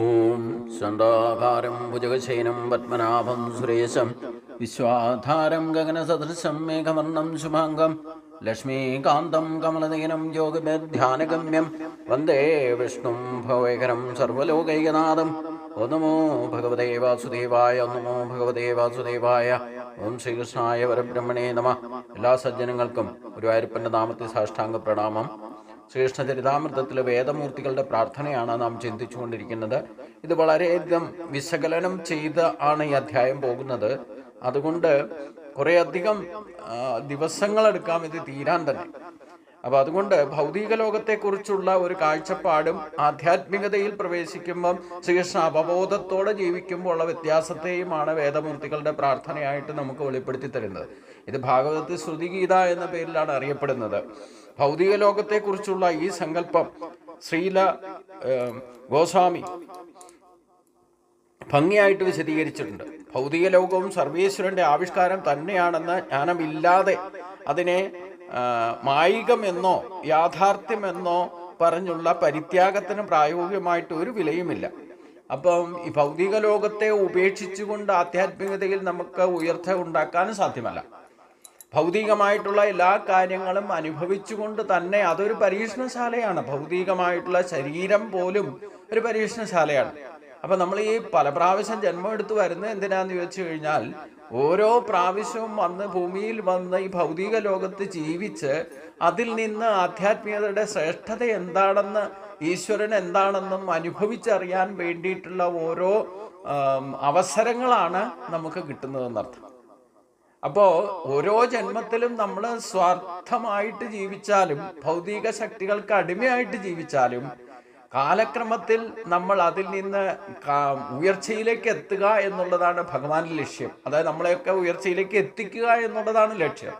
ഓം ചണ്ടാകാരം ഭുജഗശയനം പത്മനാഭം സുരേശം. വിശ്വാധാരം ഗഗനസദൃശം മേഘവർണം ശുഭാംഗം. ലക്ഷ്മീകാന്തം കമലനയനം യോഗധ്യാനഗമ്യം വന്ദേ വിഷ്ണും ഭവേകരം സർവലോകൈകനാഥം. ഓ നമോ ഭഗവതേ വാസുദേവായ നമോ ഭഗവതേ വാസുദേവായ. ഓം ശ്രീകൃഷ്ണായ വരബ്രഹ്മണേ നമ. എല്ലാ സജ്ജനങ്ങൾക്കും ഗുരുവായൂരപ്പന്റെ നാമത്തെ സാഷ്ടാംഗ പ്രണാമം. ശ്രീകൃഷ്ണ ചരിതാമൃതത്തിലെ വേദമൂർത്തികളുടെ പ്രാർത്ഥനയാണ് നാം ചിന്തിച്ചുകൊണ്ടിരിക്കുന്നത്. ഇത് വളരെയധികം വിശകലനം ചെയ്ത് ആണ് ഈ അധ്യായം പോകുന്നത്. അതുകൊണ്ട് കുറേയധികം ദിവസങ്ങളെടുക്കാം ഇത് തീരാൻ തന്നെ. അപ്പൊ അതുകൊണ്ട് ഭൗതിക ലോകത്തെക്കുറിച്ചുള്ള ഒരു കാഴ്ചപ്പാടും ആധ്യാത്മികതയിൽ പ്രവേശിക്കുമ്പം ശ്രീകൃഷ്ണ അവബോധത്തോടെ ജീവിക്കുമ്പോൾ ഉള്ള വ്യത്യാസത്തെയുമാണ് വേദമൂർത്തികളുടെ പ്രാർത്ഥനയായിട്ട് നമുക്ക് വെളിപ്പെടുത്തി തരുന്നത്. ഇത് ഭാഗവതത്തിൽ ശ്രുതിഗീത എന്ന പേരിലാണ് അറിയപ്പെടുന്നത്. ഭൗതിക ലോകത്തെക്കുറിച്ചുള്ള ഈ സങ്കല്പം ശ്രീല ഗോസ്വാമി ഭംഗിയായിട്ട് വിശദീകരിച്ചിട്ടുണ്ട്. ഭൗതിക ലോകവും സർവേശ്വരന്റെ ആവിഷ്കാരം തന്നെയാണെന്ന് ജ്ഞാനമില്ലാതെ അതിനെ മായികമെന്നോ യാഥാർത്ഥ്യമെന്നോ പറഞ്ഞുള്ള പരിത്യാഗത്തിന് പ്രായോഗികമായിട്ട് ഒരു വിലയുമില്ല. അപ്പം ഈ ഭൗതിക ലോകത്തെ ഉപേക്ഷിച്ചുകൊണ്ട് ആധ്യാത്മികതയിൽ നമുക്ക് ഉയർച്ച ഉണ്ടാക്കാനും സാധ്യമല്ല. ഭൗതികമായിട്ടുള്ള എല്ലാ കാര്യങ്ങളും അനുഭവിച്ചുകൊണ്ട് തന്നെ അതൊരു പരീക്ഷണശാലയാണ്. ഭൗതികമായിട്ടുള്ള ശരീരം പോലും ഒരു പരീക്ഷണശാലയാണ്. അപ്പൊ നമ്മൾ ഈ പല പ്രാവശ്യം ജന്മം എടുത്തു വരുന്നത് എന്തിനാന്ന് ചോദിച്ചു കഴിഞ്ഞാൽ ഓരോ പ്രാവശ്യവും വന്ന് ഭൂമിയിൽ വന്ന് ഈ ഭൗതിക ലോകത്ത് ജീവിച്ച് അതിൽ നിന്ന് ആധ്യാത്മികതയുടെ ശ്രേഷ്ഠത എന്താണെന്ന് ഈശ്വരൻ എന്താണെന്നും അനുഭവിച്ചറിയാൻ വേണ്ടിയിട്ടുള്ള ഓരോ അവസരങ്ങളാണ് നമുക്ക് കിട്ടുന്നതെന്നർത്ഥം. അപ്പോ ഓരോ ജന്മത്തിലും നമ്മൾ സ്വാർത്ഥമായിട്ട് ജീവിച്ചാലും ഭൗതിക ശക്തികൾക്ക് അടിമയായിട്ട് ജീവിച്ചാലും കാലക്രമത്തിൽ നമ്മൾ അതിൽ നിന്ന് ഉയർച്ചയിലേക്ക് എത്തുക എന്നുള്ളതാണ് ഭഗവാന്റെ ലക്ഷ്യം. അതായത് നമ്മളെയൊക്കെ ഉയർച്ചയിലേക്ക് എത്തിക്കുക എന്നുള്ളതാണ് ലക്ഷ്യം.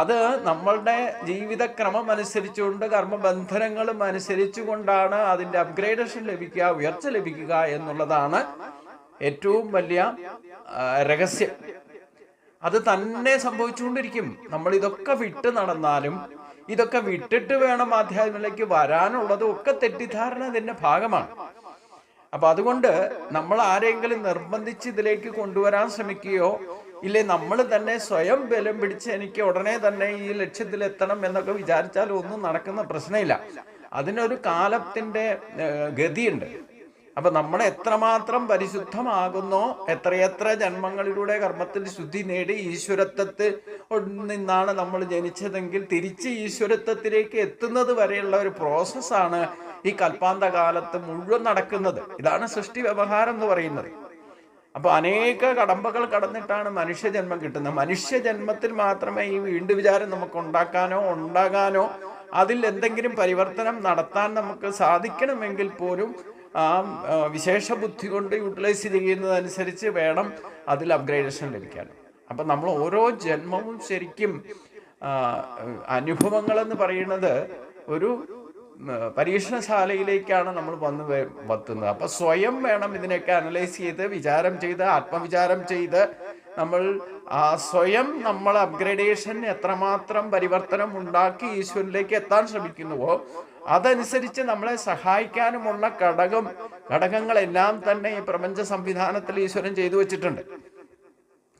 അത് നമ്മളുടെ ജീവിതക്രമം അനുസരിച്ചുകൊണ്ട് കർമ്മബന്ധനങ്ങളും അനുസരിച്ചുകൊണ്ടാണ് അതിന്റെ അപ്ഗ്രേഡേഷൻ ലഭിക്കുക ഉയർച്ച ലഭിക്കുക എന്നുള്ളതാണ് ഏറ്റവും വലിയ രഹസ്യം. അത് തന്നെ സംഭവിച്ചുകൊണ്ടിരിക്കും. നമ്മൾ ഇതൊക്കെ വിട്ട് നടന്നാലും ഇതൊക്കെ വിട്ടിട്ട് വേണം ആധ്യാത്മിലേക്ക് വരാനുള്ളതും ഒക്കെ തെറ്റിദ്ധാരണ ഇതിന്റെ ഭാഗമാണ്. അപ്പൊ അതുകൊണ്ട് നമ്മൾ ആരെങ്കിലും നിർബന്ധിച്ച് ഇതിലേക്ക് കൊണ്ടുവരാൻ ശ്രമിക്കുകയോ ഇല്ലേ നമ്മൾ തന്നെ സ്വയം ബലം പിടിച്ച് എനിക്ക് ഉടനെ തന്നെ ഈ ലക്ഷ്യത്തിൽ എത്തണം എന്നൊക്കെ വിചാരിച്ചാൽ ഒന്നും നടക്കുന്ന പ്രശ്നമില്ല. അതിനൊരു കാലത്തിന്റെ ഗതിയുണ്ട്. അപ്പൊ നമ്മൾ എത്രമാത്രം പരിശുദ്ധമാകുന്നോ എത്രയെത്ര ജന്മങ്ങളിലൂടെ കർമ്മത്തിൽ ശുദ്ധി നേടി ഈശ്വരത്വത്തിൽ നിന്നാണ് നമ്മൾ ജനിച്ചതെങ്കിൽ തിരിച്ച് ഈശ്വരത്വത്തിലേക്ക് എത്തുന്നത് വരെയുള്ള ഒരു പ്രോസസ്സാണ് ഈ കൽപ്പാന്ത കാലത്ത് മുഴുവൻ നടക്കുന്നത്. ഇതാണ് സൃഷ്ടി വ്യവഹാരം എന്ന് പറയുന്നത്. അപ്പൊ അനേക കടമ്പകൾ കടന്നിട്ടാണ് മനുഷ്യജന്മം കിട്ടുന്നത്. മനുഷ്യജന്മത്തിൽ മാത്രമേ ഈ വീണ്ടു വിചാരം നമുക്ക് ഉണ്ടാക്കാനോ ഉണ്ടാകാനോ അതിൽ എന്തെങ്കിലും പരിവർത്തനം നടത്താൻ നമുക്ക് സാധിക്കണമെങ്കിൽ പോലും ആ വിശേഷ ബുദ്ധി കൊണ്ട് യൂട്ടിലൈസ് ചെയ്യുന്നതനുസരിച്ച് വേണം അതിൽ അപ്ഗ്രേഡേഷൻ ലഭിക്കാൻ. അപ്പൊ നമ്മൾ ഓരോ ജന്മവും ശരിക്കും അനുഭവങ്ങളെന്ന് പറയുന്നത് ഒരു പരീക്ഷണശാലയിലേക്കാണ് നമ്മൾ വന്ന് വത്തുന്നത്. അപ്പൊ സ്വയം വേണം ഇതിനൊക്കെ അനലൈസ് ചെയ്ത് വിചാരം ചെയ്ത് ആത്മവിചാരം ചെയ്ത് നമ്മൾ ആ സ്വയം നമ്മൾ അപ്ഗ്രേഡേഷൻ എത്രമാത്രം പരിവർത്തനം ഉണ്ടാക്കി ഈശ്വരനിലേക്ക് എത്താൻ ശ്രമിക്കുന്നുവോ അതനുസരിച്ച് നമ്മളെ സഹായിക്കാനുമുള്ള ഘടകം ഘടകങ്ങളെല്ലാം തന്നെ ഈ പ്രപഞ്ച സംവിധാനത്തിൽ ഈശ്വരൻ ചെയ്തു വെച്ചിട്ടുണ്ട്.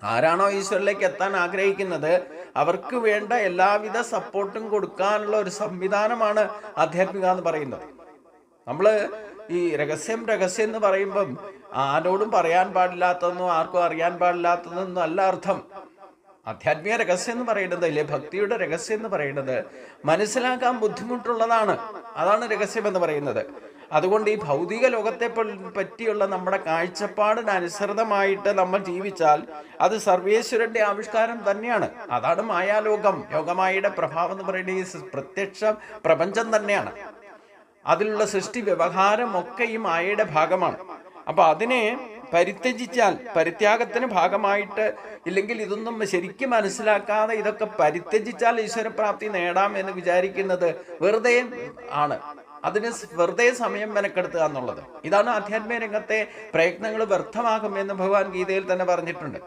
ആരാണോ ഈശ്വരിലേക്ക് എത്താൻ ആഗ്രഹിക്കുന്നത് അവർക്ക് വേണ്ട എല്ലാവിധ സപ്പോർട്ടും കൊടുക്കാനുള്ള ഒരു സംവിധാനമാണ് ആധ്യാത്മിക എന്ന് പറയുന്നത്. നമ്മൾ ഈ രഹസ്യം രഹസ്യം എന്ന് പറയുമ്പം ആരോടും പറയാൻ പാടില്ലാത്തതെന്നോ ആർക്കും അറിയാൻ പാടില്ലാത്തതെന്നോ അല്ല അർത്ഥം. ആധ്യാത്മിക രഹസ്യം എന്ന് പറയുന്നത് അല്ലെ? ഭക്തിയുടെ രഹസ്യം എന്ന് പറയുന്നത് മനസ്സിലാക്കാൻ ബുദ്ധിമുട്ടുള്ളതാണ്. അതാണ് രഹസ്യം എന്ന് പറയുന്നത്. അതുകൊണ്ട് ഈ ഭൗതിക ലോകത്തെ പറ്റിയുള്ള നമ്മുടെ കാഴ്ചപ്പാടിനനുസൃതമായിട്ട് നമ്മൾ ജീവിച്ചാൽ അത് സർവേശ്വരന്റെ ആവിഷ്കാരം തന്നെയാണ്. അതാണ് മായാലോകം. യോഗമായയുടെ പ്രഭാവം എന്ന് പറയുന്നത് ഈ പ്രത്യക്ഷ പ്രപഞ്ചം തന്നെയാണ്. അതിലുള്ള സൃഷ്ടി വ്യവഹാരം ഒക്കെ ഈ മായയുടെ ഭാഗമാണ്. അപ്പൊ അതിനെ പരിത്യജിച്ചാൽ പരിത്യാഗത്തിന് ഭാഗമായിട്ട് ഇല്ലെങ്കിൽ ഇതൊന്നും ശരിക്കും മനസ്സിലാക്കാതെ ഇതൊക്കെ പരിത്യജിച്ചാൽ ഈശ്വരപ്രാപ്തി നേടാം എന്ന് വിചാരിക്കുന്നത് വെറുതെ ആണ്. അതിന് വെറുതെ സമയം മെനക്കെടുത്തുക എന്നുള്ളത്. ഇതാണ് ആധ്യാത്മിക രംഗത്തെ പ്രയത്നങ്ങൾ വ്യർത്ഥമാകുമെന്ന് ഭഗവാൻ ഗീതയിൽ തന്നെ പറഞ്ഞിട്ടുണ്ട്.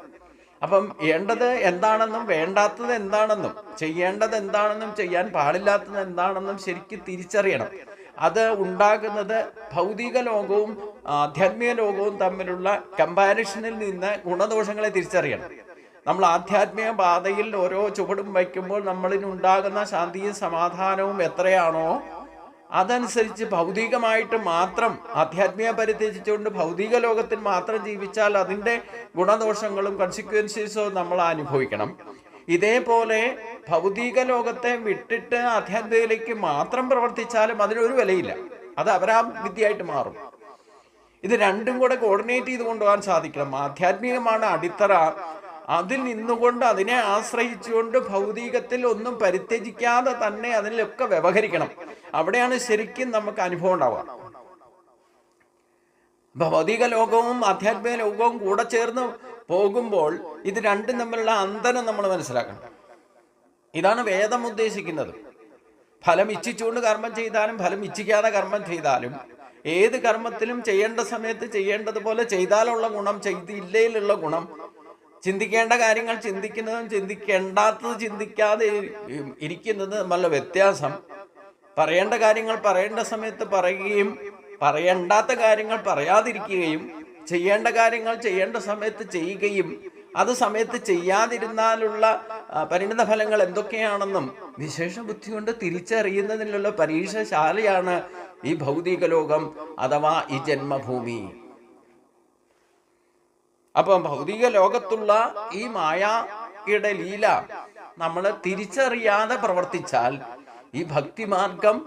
അപ്പം വേണ്ടത് എന്താണെന്നും വേണ്ടാത്തത് എന്താണെന്നും ചെയ്യേണ്ടത് എന്താണെന്നും ചെയ്യാൻ പാടില്ലാത്തത് എന്താണെന്നും ശരിക്കും തിരിച്ചറിയണം. അത് ഉണ്ടാകുന്നത് ഭൗതിക ലോകവും ആധ്യാത്മിക ലോകവും തമ്മിലുള്ള കമ്പാരിഷനിൽ നിന്ന് ഗുണദോഷങ്ങളെ തിരിച്ചറിയണം. നമ്മൾ ആധ്യാത്മിക പാതയിൽ ഓരോ ചുവടും വയ്ക്കുമ്പോൾ നമ്മളിനുണ്ടാകുന്ന ശാന്തിയും സമാധാനവും എത്രയാണോ അതനുസരിച്ച് ഭൗതികമായിട്ട് മാത്രം ആധ്യാത്മിക പരിത്യജിച്ചുകൊണ്ട് ഭൗതിക ലോകത്തിൽ മാത്രം ജീവിച്ചാൽ അതിന്റെ ഗുണദോഷങ്ങളും കോൺസിക്വൻസസും നമ്മൾ അനുഭവിക്കണം. ഇതേപോലെ ഭൗതിക ലോകത്തെ വിട്ടിട്ട് ആധ്യാത്മികതയിലേക്ക് മാത്രം പ്രവർത്തിച്ചാലും അതിനൊരു വിലയില്ല. അത് അവരാ വിദ്യയായിട്ട് മാറും. ഇത് രണ്ടും കൂടെ കോർഡിനേറ്റ് ചെയ്ത് കൊണ്ടുപോകാൻ സാധിക്കണം. ആധ്യാത്മികമാണ് അടിത്തറ. അതിൽ നിന്നുകൊണ്ട് അതിനെ ആശ്രയിച്ചുകൊണ്ട് ഭൗതികത്തിൽ ഒന്നും പരിത്യജിക്കാതെ തന്നെ അതിലൊക്കെ വ്യവഹരിക്കണം. അവിടെയാണ് ശരിക്കും നമുക്ക് അനുഭവം ഉണ്ടാവുക. ഭൗതിക ലോകവും ആധ്യാത്മിക ലോകവും കൂടെ ചേർന്ന് പോകുമ്പോൾ ഇത് രണ്ടും തമ്മിലുള്ള അന്തരം നമ്മൾ മനസ്സിലാക്കണം. ഇതാണ് വേദം ഉദ്ദേശിക്കുന്നത്. ഫലം ഇച്ഛിച്ചുകൊണ്ട് കർമ്മം ചെയ്താലും ഫലം ഇച്ഛിക്കാതെ കർമ്മം ചെയ്താലും ഏത് കർമ്മത്തിലും ചെയ്യേണ്ട സമയത്ത് ചെയ്യേണ്ടതുപോലെ ചെയ്താലുള്ള ഗുണം ചെയ്തില്ലയിലുള്ള ഗുണം ചിന്തിക്കേണ്ട കാര്യങ്ങൾ ചിന്തിക്കുന്നതും ചിന്തിക്കേണ്ടാത്തത് ചിന്തിക്കാതെ ഇരിക്കുന്നത് തമ്മിലുള്ള വ്യത്യാസം പറയേണ്ട കാര്യങ്ങൾ പറയേണ്ട സമയത്ത് പറയുകയും പറയേണ്ടാത്ത കാര്യങ്ങൾ പറയാതിരിക്കുകയും ചെയ്യേണ്ട കാര്യങ്ങൾ ചെയ്യേണ്ട സമയത്ത് ചെയ്യുകയും അത് സമയത്ത് ചെയ്യാതിരുന്നാലുള്ള പരിണിത ഫലങ്ങൾ എന്തൊക്കെയാണെന്നും വിശേഷ ബുദ്ധി കൊണ്ട് തിരിച്ചറിയുന്നതിനുള്ള പരീക്ഷശാലയാണ് ഈ ഭൗതിക ലോകം അഥവാ ഈ ജന്മഭൂമി. അപ്പം ഭൗതിക ലോകത്തുള്ള ഈ മായയുടെ ലീല നമ്മൾ തിരിച്ചറിയാതെ പ്രവർത്തിച്ചാൽ ഈ ഭക്തിമാർഗം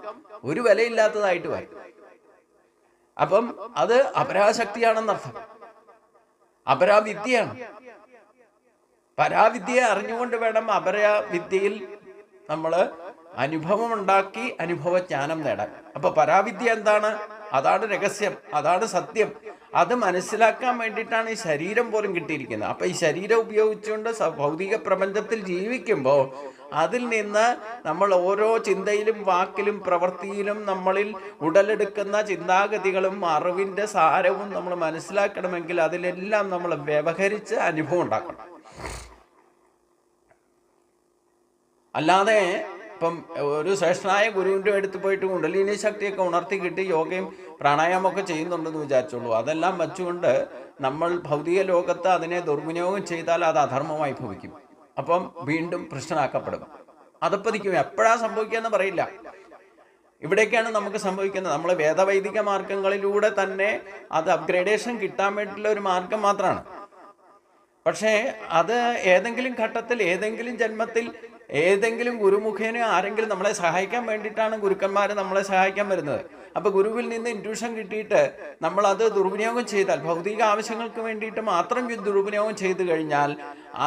ഒരു വിലയില്ലാത്തതായിട്ട് വരും. അപ്പം അത് അപരാശക്തിയാണെന്നർത്ഥം. അപരാവിദ്യയാണ്. പരാവിദ്യയെ അറിഞ്ഞുകൊണ്ട് വേണം അപരാവിദ്യയിൽ നമ്മൾ അനുഭവം ഉണ്ടാക്കി അനുഭവജ്ഞാനം നേടാൻ. അപ്പൊ പരാവിദ്യ എന്താണ്? അതാണ് രഹസ്യം. അതാണ് സത്യം. അത് മനസ്സിലാക്കാൻ വേണ്ടിയിട്ടാണ് ഈ ശരീരം പോലും കിട്ടിയിരിക്കുന്നത്. അപ്പം ഈ ശരീരം ഉപയോഗിച്ചുകൊണ്ട് ഭൗതിക പ്രപഞ്ചത്തിൽ ജീവിക്കുമ്പോൾ അതിൽ നിന്ന് നമ്മൾ ഓരോ ചിന്തയിലും വാക്കിലും പ്രവൃത്തിയിലും നമ്മളിൽ ഉടലെടുക്കുന്ന ചിന്താഗതികളും അറിവിന്റെ സാരവും നമ്മൾ മനസ്സിലാക്കണമെങ്കിൽ അതിലെല്ലാം നമ്മൾ വ്യവഹരിച്ച് അനുഭവം ഉണ്ടാക്കണം. അല്ലാതെ ഇപ്പം ഒരു ശ്രേഷ്ഠനായ ഗുരുവിന്റെ അടുത്ത് പോയിട്ട് കുണ്ടലിനി ശക്തിയൊക്കെ ഉണർത്തി കിട്ടി യോഗയും പ്രാണായാമമൊക്കെ ചെയ്യുന്നുണ്ടെന്ന് വിചാരിച്ചുള്ളൂ. അതെല്ലാം വച്ചുകൊണ്ട് നമ്മൾ ഭൗതിക ലോകത്ത് അതിനെ ദുർവിനിയോഗം ചെയ്താൽ അത് അധർമ്മമായി ഭവിക്കും. അപ്പം വീണ്ടും പ്രശ്നമാക്കപ്പെടും. അതപ്പതിക്കും എപ്പോഴാ സംഭവിക്കുക പറയില്ല. ഇവിടേക്കാണ് നമുക്ക് സംഭവിക്കുന്നത്. നമ്മൾ വേദവൈദിക മാർഗങ്ങളിലൂടെ തന്നെ അത് അപ്ഗ്രേഡേഷൻ കിട്ടാൻ വേണ്ടിയിട്ടുള്ള ഒരു മാർഗം മാത്രമാണ് പക്ഷേ അത് ഏതെങ്കിലും ഘട്ടത്തിൽ ഏതെങ്കിലും ജന്മത്തിൽ ഏതെങ്കിലും ഗുരുമുഖേന ആരെങ്കിലും നമ്മളെ സഹായിക്കാൻ വേണ്ടിയിട്ടാണ് ഗുരുക്കന്മാർ നമ്മളെ സഹായിക്കാൻ വരുന്നത്. അപ്പൊ ഗുരുവിൽ നിന്ന് ഇൻട്യൂഷൻ കിട്ടിയിട്ട് നമ്മൾ അത് ദുർവിനിയോഗം ചെയ്താൽ ഭൗതിക ആവശ്യങ്ങൾക്ക് വേണ്ടിയിട്ട് മാത്രം ദുർവിനിയോഗം ചെയ്തു കഴിഞ്ഞാൽ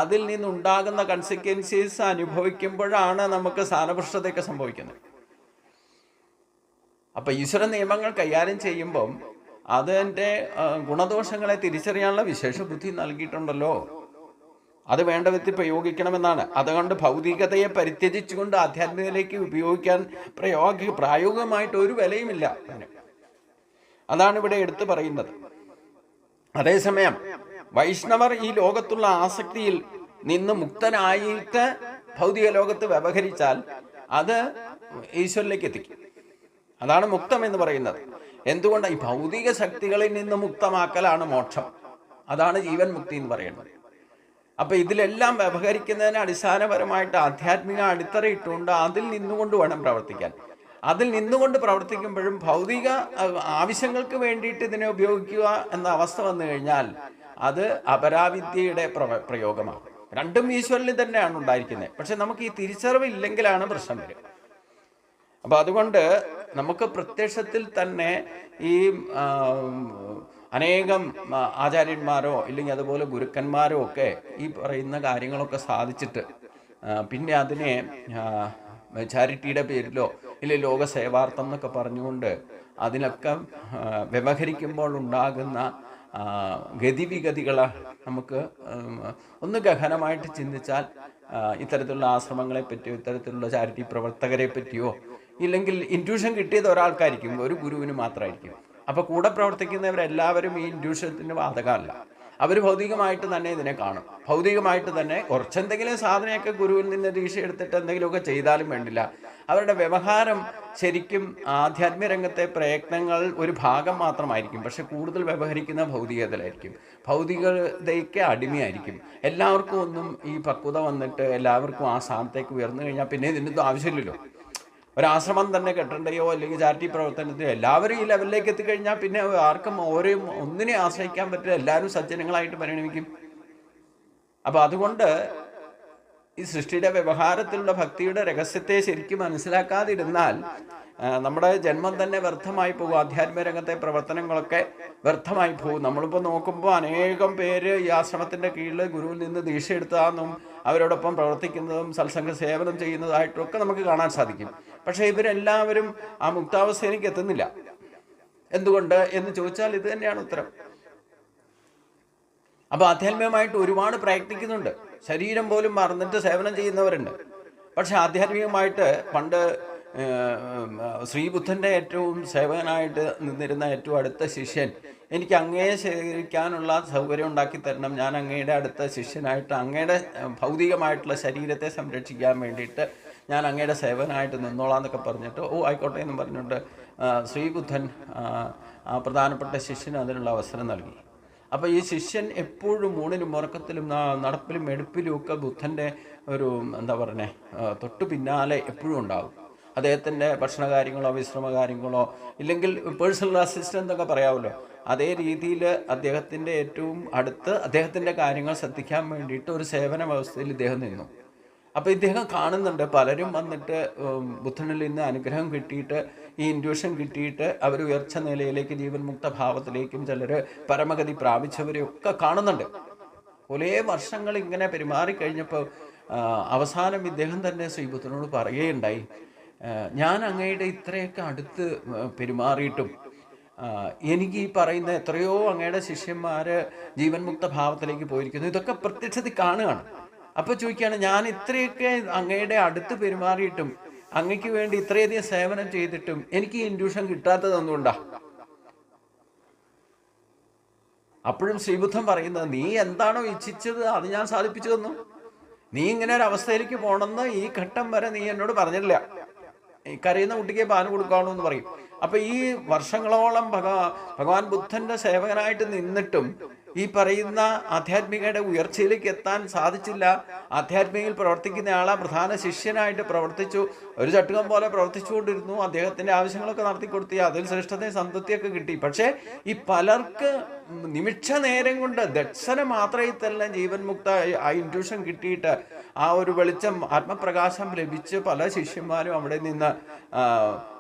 അതിൽ നിന്നുണ്ടാകുന്ന കൺസിക്വൻസീസ് അനുഭവിക്കുമ്പോഴാണ് നമുക്ക് സ്ഥാനപൃഷ്ടതയൊക്കെ സംഭവിക്കുന്നത്. അപ്പൊ ഈശ്വര നിയമങ്ങൾ കൈകാര്യം ചെയ്യുമ്പം അതിന്റെ ഗുണദോഷങ്ങളെ തിരിച്ചറിയാനുള്ള വിശേഷ ബുദ്ധി നൽകിയിട്ടുണ്ടല്ലോ. അത് വേണ്ട വിധത്തിൽ പ്രയോഗിക്കണമെന്നാണ്. അതുകൊണ്ട് ഭൗതികതയെ പരിത്യജിച്ചുകൊണ്ട് ആധ്യാത്മികതയിലേക്ക് ഉപയോഗിക്കാൻ പ്രയോഗ പ്രായോഗികമായിട്ട് ഒരു വിലയുമില്ല. അതാണ് ഇവിടെ എടുത്തു പറയുന്നത്. അതേസമയം വൈഷ്ണവർ ഈ ലോകത്തുള്ള ആസക്തിയിൽ നിന്ന് മുക്തനായിട്ട് ഭൗതിക ലോകത്ത് വ്യവഹരിച്ചാൽ അത് ഈശ്വരിലേക്ക് എത്തിക്കും. അതാണ് മുക്തം എന്ന് പറയുന്നത്. എന്തുകൊണ്ട്? ഈ ഭൗതിക ശക്തികളിൽ നിന്ന് മുക്തമാക്കലാണ് മോക്ഷം. അതാണ് ജീവൻ മുക്തി എന്ന് പറയുന്നത്. അപ്പൊ ഇതിലെല്ലാം വ്യവഹരിക്കുന്നതിന് അടിസ്ഥാനപരമായിട്ട് ആധ്യാത്മിക അടിത്തറ ഇട്ടുകൊണ്ട് അതിൽ നിന്നുകൊണ്ട് വേണം പ്രവർത്തിക്കാൻ. അതിൽ നിന്നുകൊണ്ട് പ്രവർത്തിക്കുമ്പോഴും ഭൗതിക ആവശ്യങ്ങൾക്ക് വേണ്ടിയിട്ട് ഇതിനെ ഉപയോഗിക്കുക എന്ന അവസ്ഥ വന്നു കഴിഞ്ഞാൽ അത് അപരാവിദ്യയുടെ പ്രയോഗമാണ്. രണ്ടും ഈശ്വരനിൽ തന്നെയാണ് ഉണ്ടായിരിക്കുന്നത്. പക്ഷെ നമുക്ക് ഈ തിരിച്ചറിവ് ഇല്ലെങ്കിലാണ് പ്രശ്നം വരിക. അപ്പൊ അതുകൊണ്ട് നമുക്ക് പ്രത്യക്ഷത്തിൽ തന്നെ ഈ അനേകം ആചാര്യന്മാരോ ഇല്ലെങ്കിൽ അതുപോലെ ഗുരുക്കന്മാരോ ഒക്കെ ഈ പറയുന്ന കാര്യങ്ങളൊക്കെ സാധിച്ചിട്ട് പിന്നെ അതിനെ ചാരിറ്റിയുടെ പേരിലോ ഇല്ലെ ലോക സേവാർത്ഥം എന്നൊക്കെ പറഞ്ഞുകൊണ്ട് അതിനൊക്കെ വ്യവഹരിക്കുമ്പോൾ ഉണ്ടാകുന്ന ഗതിവിഗതികൾ നമുക്ക് ഒന്ന് ഗഹനമായിട്ട് ചിന്തിച്ചാൽ ഇത്തരത്തിലുള്ള ആശ്രമങ്ങളെ പറ്റിയോ ഇത്തരത്തിലുള്ള ചാരിറ്റി പ്രവർത്തകരെ പറ്റിയോ ഇല്ലെങ്കിൽ ഇന്റ്യൂഷൻ കിട്ടിയത് ഒരാൾക്കായിരിക്കും ഒരു ഗുരുവിന് മാത്രമായിരിക്കും അപ്പോൾ കൂടെ പ്രവർത്തിക്കുന്നവരെല്ലാവരും ഈ ഇൻഡ്യൂഷത്തിന് ബാധകമല്ല അവർ ഭൗതികമായിട്ട് തന്നെ ഇതിനെ കാണും. ഭൗതികമായിട്ട് തന്നെ കുറച്ചെന്തെങ്കിലും സാധനയൊക്കെ ഗുരുവിൽ നിന്ന് രീക്ഷ എടുത്തിട്ട് എന്തെങ്കിലുമൊക്കെ ചെയ്താലും വേണ്ടില്ല. അവരുടെ വ്യവഹാരം ശരിക്കും ആധ്യാത്മിക രംഗത്തെ പ്രയത്നങ്ങൾ ഒരു ഭാഗം മാത്രമായിരിക്കും. പക്ഷെ കൂടുതൽ വ്യവഹരിക്കുന്ന ഭൗതികതയിലായിരിക്കും. ഭൗതികതയ്ക്ക് അടിമയായിരിക്കും. എല്ലാവർക്കും ഒന്നും ഈ പക്വത വന്നിട്ട് എല്ലാവർക്കും ആ സ്ഥാനത്തേക്ക് ഉയർന്നു കഴിഞ്ഞാൽ പിന്നെ ഇതിന്റെ ആവശ്യമില്ലല്ലോ. ഒരാശ്രമം തന്നെ കെട്ടണ്ടയോ അല്ലെങ്കിൽ ചാരിറ്റി പ്രവർത്തനത്തിലോ എല്ലാവരും ഈ ലെവലിലേക്ക് എത്തിക്കഴിഞ്ഞാൽ പിന്നെ ആർക്കും ഓരോ ഒന്നിനെ ആശ്രയിക്കാൻ പറ്റില്ല. എല്ലാവരും സജ്ജനങ്ങളായിട്ട് പരിണമിക്കും. അപ്പോൾ അതുകൊണ്ട് ഈ സൃഷ്ടിയുടെ വ്യവഹാരത്തിലുള്ള ഭക്തിയുടെ രഹസ്യത്തെ ശരിക്കും മനസ്സിലാക്കാതിരുന്നാൽ നമ്മുടെ ജന്മം തന്നെ വ്യർത്ഥമായി പോകും. ആധ്യാത്മിക രംഗത്തെ പ്രവർത്തനങ്ങളൊക്കെ വ്യർത്ഥമായി പോകും. നമ്മളിപ്പോൾ നോക്കുമ്പോൾ അനേകം പേര് ഈ ആശ്രമത്തിന്റെ കീഴിൽ ഗുരുവിൽ നിന്ന് ദീക്ഷ എടുത്തതാണെന്നും അവരോടൊപ്പം പ്രവർത്തിക്കുന്നതും സത്സംഗ സേവനം ചെയ്യുന്നതായിട്ടും ഒക്കെ നമുക്ക് കാണാൻ സാധിക്കും. പക്ഷേ ഇവരെല്ലാവരും ആ മുക്താവസ്ഥയിലേക്ക് എത്തുന്നില്ല. എന്തുകൊണ്ട് എന്ന് ചോദിച്ചാൽ ഇത് തന്നെയാണ് ഉത്തരം. അപ്പോൾ ആധ്യാത്മികമായിട്ട് ഒരുപാട് പ്രയത്നിക്കുന്നുണ്ട്. ശരീരം പോലും മറന്നിട്ട് സേവനം ചെയ്യുന്നവരുണ്ട്. പക്ഷെ ആധ്യാത്മികമായിട്ട് പണ്ട് ശ്രീബുദ്ധന്റെ ഏറ്റവും സേവകനായിട്ട് നിന്നിരുന്ന ഏറ്റവും അടുത്ത ശിഷ്യൻ എനിക്ക് അങ്ങയെ ശേഖരിക്കാനുള്ള സൗകര്യം ഉണ്ടാക്കി തരണം. ഞാൻ അങ്ങയുടെ അടുത്ത ശിഷ്യനായിട്ട് അങ്ങയുടെ ഭൗതികമായിട്ടുള്ള ശരീരത്തെ സംരക്ഷിക്കാൻ വേണ്ടിയിട്ട് ഞാൻ അങ്ങയുടെ സേവനായിട്ട് നിന്നോളാം എന്നൊക്കെ പറഞ്ഞിട്ട് ഓ ആയിക്കോട്ടെ എന്ന് പറഞ്ഞിട്ട് ശ്രീബുദ്ധൻ പ്രധാനപ്പെട്ട ശിഷ്യന് അതിനുള്ള അവസരം നൽകി. അപ്പോൾ ഈ ശിഷ്യൻ എപ്പോഴും ഊണിലും ഉറക്കത്തിലും നടപ്പിലും എടുപ്പിലും ഒക്കെ ബുദ്ധന്റെ ഒരു എന്താ ആ, തൊട്ടു പിന്നാലെ എപ്പോഴും ഉണ്ടാവും. അദ്ദേഹത്തിന്റെ ഭക്ഷണ കാര്യങ്ങളോ വിശ്രമ കാര്യങ്ങളോ ഇല്ലെങ്കിൽ പേഴ്സണൽ അസിസ്റ്റന്റ് എന്നൊക്കെ പറയാമല്ലോ. അതേ രീതിയിൽ അദ്ദേഹത്തിന്റെ ഏറ്റവും അടുത്ത് അദ്ദേഹത്തിന്റെ കാര്യങ്ങൾ ശ്രദ്ധിക്കാൻ വേണ്ടിയിട്ട് ഒരു സേവന വ്യവസ്ഥയിൽ ഇദ്ദേഹം നിന്നു. അപ്പോൾ ഇദ്ദേഹം കാണുന്നുണ്ട്. പലരും വന്നിട്ട് ബുദ്ധനിൽ നിന്ന് അനുഗ്രഹം കിട്ടിയിട്ട് ഈ ഇൻഡ്യൂഷൻ കിട്ടിയിട്ട് അവർ ഉയർച്ച നിലയിലേക്ക് ജീവൻ മുക്ത ഭാവത്തിലേക്കും ചിലർ പരമഗതി പ്രാപിച്ചവരെയൊക്കെ കാണുന്നുണ്ട്. കുറേ വർഷങ്ങൾ ഇങ്ങനെ പെരുമാറിക്കഴിഞ്ഞപ്പോൾ കഴിഞ്ഞപ്പോൾ അവസാനം ഇദ്ദേഹം തന്നെ ശ്രീബുദ്ധനോട് പറയുകയുണ്ടായി ഞാൻ അങ്ങയുടെ ഇത്രയൊക്കെ അടുത്ത് പെരുമാറിയിട്ടും എനിക്ക് ഈ പറയുന്ന എത്രയോ അങ്ങയുടെ ശിഷ്യന്മാർ ജീവൻ മുക്ത ഭാവത്തിലേക്ക് പോയിരിക്കുന്നു. ഇതൊക്കെ പ്രത്യക്ഷത്തിൽ കാണുകയാണ്. അപ്പോൾ ചോദിക്കുകയാണ് ഞാൻ ഇത്രയൊക്കെ അങ്ങയുടെ അടുത്ത് പെരുമാറിയിട്ടും അങ്ങയ്ക്ക് വേണ്ടി ഇത്രയധികം സേവനം ചെയ്തിട്ടും എനിക്ക് ഈ ഇൻഡ്യൂഷൻ കിട്ടാത്തത് എന്തുകൊണ്ടാ? അപ്പോഴും ശ്രീബുദ്ധൻ പറയുന്നത് നീ എന്താണോ ഇച്ഛിച്ചത് അത് ഞാൻ സാധിപ്പിച്ചു തന്നു നീ ഇങ്ങനെ ഒരു അവസ്ഥയിലേക്ക് പോണെന്ന് ഈ ഘട്ടം വരെ നീ എന്നോട് പറഞ്ഞില്ല കരയുന്ന കുട്ടിക്ക് പാൽ കൊടുക്കാണോ എന്ന് പറയും. അപ്പൊ ഈ വർഷങ്ങളോളം ഭഗവാ ഭഗവാൻ ബുദ്ധന്റെ സേവകനായിട്ട് നിന്നിട്ടും ഈ പറയുന്ന ആധ്യാത്മികയുടെ ഉയർച്ചയിലേക്ക് എത്താൻ സാധിച്ചില്ല. ആധ്യാത്മികയിൽ പ്രവർത്തിക്കുന്ന ആളാ. പ്രധാന ശിഷ്യനായിട്ട് പ്രവർത്തിച്ചു. ഒരു ചട്ടുകം പോലെ പ്രവർത്തിച്ചുകൊണ്ടിരുന്നു. അദ്ദേഹത്തിന്റെ ആവശ്യങ്ങളൊക്കെ നടത്തി കൊടുത്തി അതിൽ ശ്രേഷ്ഠതയും സംതൃപ്തിയൊക്കെ കിട്ടി. പക്ഷേ ഈ പലർക്ക് നിമിഷ നേരം കൊണ്ട് ദക്ഷന മാത്രമേ തന്നെ ജീവൻ മുക്ത ആ ഇൻഡ്യൂഷൻ കിട്ടിയിട്ട് ആ ഒരു വെളിച്ചം ആത്മപ്രകാശം ലഭിച്ച് പല ശിഷ്യന്മാരും അവിടെ നിന്ന്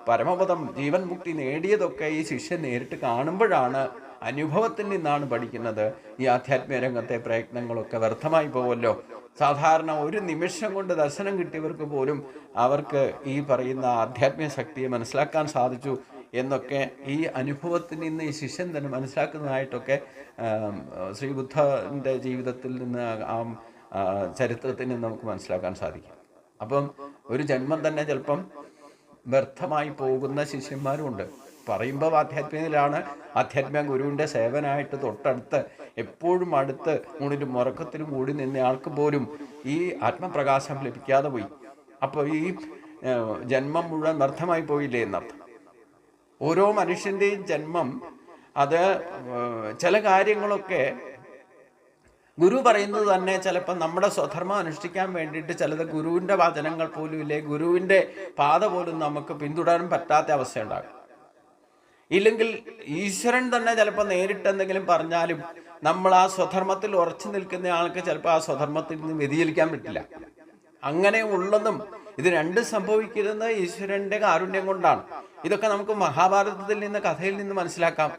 പരമപദം ജീവൻ മുക്തി നേടിയതൊക്കെ ഈ ശിഷ്യൻ നേരിട്ട് കാണുമ്പോഴാണ് അനുഭവത്തിൽ നിന്നാണ് പഠിക്കുന്നത്. ഈ ആധ്യാത്മിക രംഗത്തെ പ്രയത്നങ്ങളൊക്കെ വ്യർത്ഥമായി പോവല്ലോ. സാധാരണ ഒരു നിമിഷം കൊണ്ട് ദർശനം കിട്ടിയവർക്ക് പോലും അവർക്ക് ഈ പറയുന്ന ആധ്യാത്മിക ശക്തിയെ മനസ്സിലാക്കാൻ സാധിച്ചു എന്നൊക്കെ ഈ അനുഭവത്തിൽ നിന്ന് ഈ ശിഷ്യൻ തന്നെ മനസ്സിലാക്കുന്നതായിട്ടൊക്കെ ശ്രീ ശ്രീബുദ്ധന്റെ ജീവിതത്തിൽ നിന്ന് ആ ചരിത്രത്തിൽ നിന്ന് നമുക്ക് മനസ്സിലാക്കാൻ സാധിക്കും. അപ്പം ഒരു ജന്മം തന്നെ ചിലപ്പം വ്യർത്ഥമായി പോകുന്ന ശിഷ്യന്മാരും ഉണ്ട്. പറയുമ്പോൾ ആധ്യാത്മികയിലാണ് ആധ്യാത്മിക ഗുരുവിന്റെ സേവനായിട്ട് തൊട്ടടുത്ത് എപ്പോഴും അടുത്ത് മുണിലും ഉറക്കത്തിലും കൂടി നിന്ന ആൾക്ക് പോലും ഈ ആത്മപ്രകാശം ലഭിക്കാതെ പോയി. അപ്പോൾ ഈ ജന്മം മുഴുവൻ വ്യർത്ഥമായി പോയില്ലേ എന്നർത്ഥം. ഓരോ മനുഷ്യന്റെയും ജന്മം അത് ചില കാര്യങ്ങളൊക്കെ ഗുരു പറയുന്നത് തന്നെ ചിലപ്പോൾ നമ്മുടെ സ്വധർമ്മം അനുഷ്ഠിക്കാൻ വേണ്ടിയിട്ട് ചിലത് ഗുരുവിന്റെ വചനങ്ങൾ പോലും ഇല്ലേ ഗുരുവിന്റെ പാത പോലും നമുക്ക് പിന്തുടരാൻ പറ്റാത്ത അവസ്ഥയുണ്ടാകും ഇല്ലെങ്കിൽ ഈശ്വരൻ തന്നെ ചിലപ്പോൾ നേരിട്ട് എന്തെങ്കിലും പറഞ്ഞാലും നമ്മൾ ആ സ്വധർമ്മത്തിൽ ഉറച്ചു നിൽക്കുന്ന ആൾക്ക് ചിലപ്പോൾ ആ സ്വധർമ്മത്തിൽ നിന്ന് വ്യതിചലിക്കാൻ പറ്റില്ല. അങ്ങനെ ഉള്ളതും ഇത് രണ്ടും സംഭവിക്കുന്നത് ഈശ്വരന്റെ കാരുണ്യം കൊണ്ടാണ്. ഇതൊക്കെ നമുക്ക് മഹാഭാരതത്തിൽ നിന്ന് കഥയിൽ നിന്ന് മനസ്സിലാക്കാം.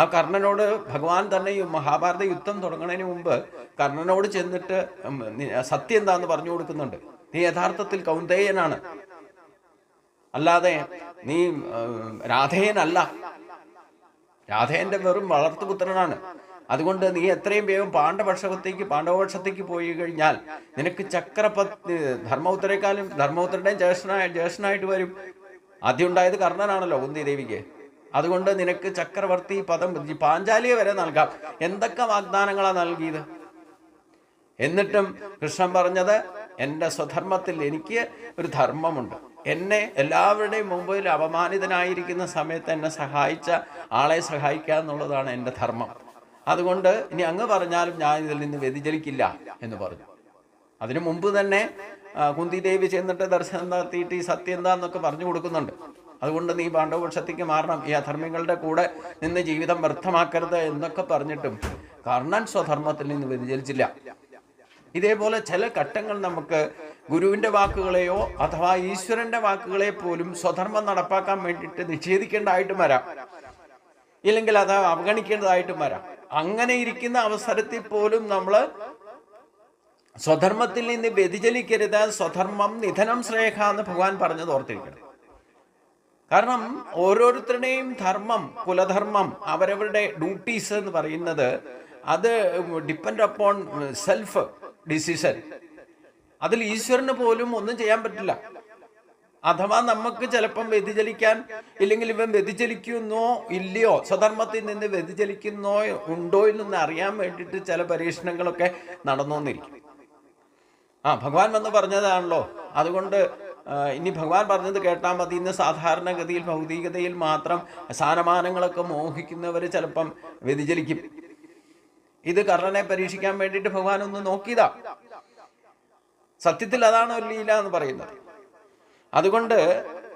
ആ കർണനോട് ഭഗവാൻ തന്നെ ഈ മഹാഭാരത യുദ്ധം തുടങ്ങുന്നതിന് മുമ്പ് കർണനോട് ചെന്നിട്ട് സത്യം എന്താന്ന് പറഞ്ഞു കൊടുക്കുന്നുണ്ട്. നീ യഥാർത്ഥത്തിൽ കൗന്ദേയനാണ്. അല്ലാതെ നീ രാധേയനല്ല രാധേന്റെ വെറും വളർത്തുപുത്രനാണ് അതുകൊണ്ട് നീ എത്രയും വേഗം പാണ്ഡപക്ഷത്തേക്ക് പാണ്ഡവപക്ഷത്തേക്ക് പോയി കഴിഞ്ഞാൽ നിനക്ക് ചക്രപത്നി ധർമ്മപുത്രരെക്കാളും ധർമ്മപുത്രരുടെയും ജ്യേഷ്ഠനായ ജ്യേഷ്ഠനായിട്ട് വരും. ആദ്യം ഉണ്ടായത് കർണനാണല്ലോ കുന്തി ദേവിക്ക് അതുകൊണ്ട് നിനക്ക് ചക്രവർത്തി പദം പാഞ്ചാലിയെ വരെ നൽകാം. എന്തൊക്കെ വാഗ്ദാനങ്ങളാണ് നൽകിയത്? എന്നിട്ടും കൃഷ്ണൻ പറഞ്ഞത് എന്റെ സ്വധർമ്മത്തിൽ എനിക്ക് ഒരു ധർമ്മമുണ്ട്. എന്നെ എല്ലാവരുടെയും മുമ്പിൽ അപമാനിതനായിരിക്കുന്ന സമയത്ത് എന്നെ സഹായിച്ച ആളെ സഹായിക്കുക എന്നുള്ളതാണ് എന്റെ ധർമ്മം. അതുകൊണ്ട് ഇനി അങ്ങ് പറഞ്ഞാലും ഞാൻ ഇതിൽ നിന്ന് വ്യതിചലിക്കില്ല എന്ന് പറഞ്ഞു. അതിനു മുമ്പ് തന്നെ കുന്തി ദേവി ചെന്നിട്ട് ദർശനം നടത്തിയിട്ട് ഈ സത്യം എന്താന്നൊക്കെ പറഞ്ഞു കൊടുക്കുന്നുണ്ട്. അതുകൊണ്ട് നീ പാണ്ഡവപക്ഷത്തേക്ക് മാറണം. ഈ അധർമ്മികളുടെ കൂടെ നിന്ന് ജീവിതം വ്യർത്ഥമാക്കരുത് എന്നൊക്കെ പറഞ്ഞിട്ടും കർണൻ സ്വധർമ്മത്തിൽ നിന്ന് വ്യതിചലിച്ചില്ല. ഇതേപോലെ ചില ഘട്ടങ്ങൾ നമുക്ക് ഗുരുവിന്റെ വാക്കുകളെയോ അഥവാ ഈശ്വരന്റെ വാക്കുകളെ പോലും സ്വധർമ്മം നടപ്പാക്കാൻ വേണ്ടിയിട്ട് നിഷേധിക്കേണ്ടതായിട്ടും വരാം. ഇല്ലെങ്കിൽ അത് അവഗണിക്കേണ്ടതായിട്ടും വരാം. അങ്ങനെ ഇരിക്കുന്ന അവസരത്തിൽ പോലും നമ്മൾ സ്വധർമ്മത്തിൽ നിന്ന് വ്യതിചലിക്കരുത് സ്വധർമ്മം നിധനം ശ്രേഖ എന്ന് ഭഗവാൻ പറഞ്ഞത് ഓർത്തിരിക്കണം. കാരണം ഓരോരുത്തരുടെയും ധർമ്മം കുലധർമ്മം അവരവരുടെ ഡ്യൂട്ടീസ് എന്ന് പറയുന്നത് അത് ഡിപ്പെൻഡ് അപ്പോൺ സെൽഫ് ഡിസിഷൻ അതിൽ ഈശ്വരന് പോലും ഒന്നും ചെയ്യാൻ പറ്റില്ല. അഥവാ നമുക്ക് ചിലപ്പം വ്യതിചലിക്കാൻ ഇല്ലെങ്കിൽ ഇവൻ വ്യതിചലിക്കുന്നോ ഇല്ലയോ സ്വധർമ്മത്തിൽ നിന്ന് വ്യതിചലിക്കുന്നോ ഉണ്ടോ എന്നൊന്ന് അറിയാൻ വേണ്ടിയിട്ട് ചില പരീക്ഷണങ്ങളൊക്കെ നടന്നോന്നിരിക്കും. ആ ഭഗവാൻ വന്ന് പറഞ്ഞതാണല്ലോ. അതുകൊണ്ട് ഇനി ഭഗവാൻ പറഞ്ഞത് കേട്ടാൽ മതി. ഇന്ന് സാധാരണഗതിയിൽ ഭൗതികതയിൽ മാത്രം സാനമാനങ്ങളൊക്കെ മോഹിക്കുന്നവർ ചിലപ്പം വ്യതിചലിക്കും. ഇത് കർണനെ പരീക്ഷിക്കാൻ വേണ്ടിയിട്ട് ഭഗവാൻ ഒന്ന് നോക്കിയതാ. സത്യത്തിൽ അതാണ് ഒരു ലീല എന്ന് പറയുന്നത്. അതുകൊണ്ട്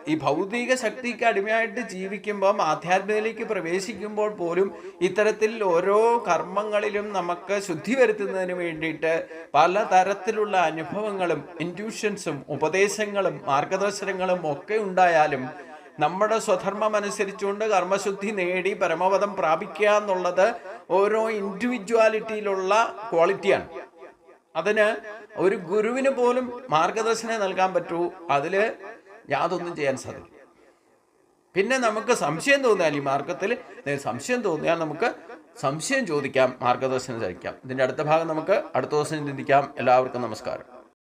ഈ ഭൗതിക ശക്തിക്ക് അടിമയായിട്ട് ജീവിക്കുമ്പം ആധ്യാത്മികതയിലേക്ക് പ്രവേശിക്കുമ്പോൾ പോലും ഇത്തരത്തിൽ ഓരോ കർമ്മങ്ങളിലും നമുക്ക് ശുദ്ധി വരുത്തുന്നതിന് വേണ്ടിയിട്ട് പല തരത്തിലുള്ള അനുഭവങ്ങളും ഇന്റ്യൂഷൻസും ഉപദേശങ്ങളും മാർഗദർശനങ്ങളും ഒക്കെ ഉണ്ടായാലും നമ്മുടെ സ്വധർമ്മം അനുസരിച്ചുകൊണ്ട് കർമ്മശുദ്ധി നേടി പരമപദം പ്രാപിക്കുക എന്നുള്ളത് ഓരോ ഇൻഡിവിജ്വാലിറ്റിയിലുള്ള ക്വാളിറ്റിയാണ് അതിന് ഒരു ഗുരുവിന് പോലും മാർഗദർശനം നൽകാൻ പറ്റൂ അതിൽ യാതൊന്നും ചെയ്യാൻ സാധിക്കും പിന്നെ നമുക്ക് സംശയം തോന്നിയാൽ ഈ മാർഗത്തിൽ സംശയം തോന്നിയാൽ നമുക്ക് സംശയം ചോദിക്കാം മാർഗദർശനം ചോദിക്കാം ഇതിന്റെ അടുത്ത ഭാഗം നമുക്ക് അടുത്ത ദിവസം ചിന്തിക്കാം. എല്ലാവർക്കും നമസ്കാരം.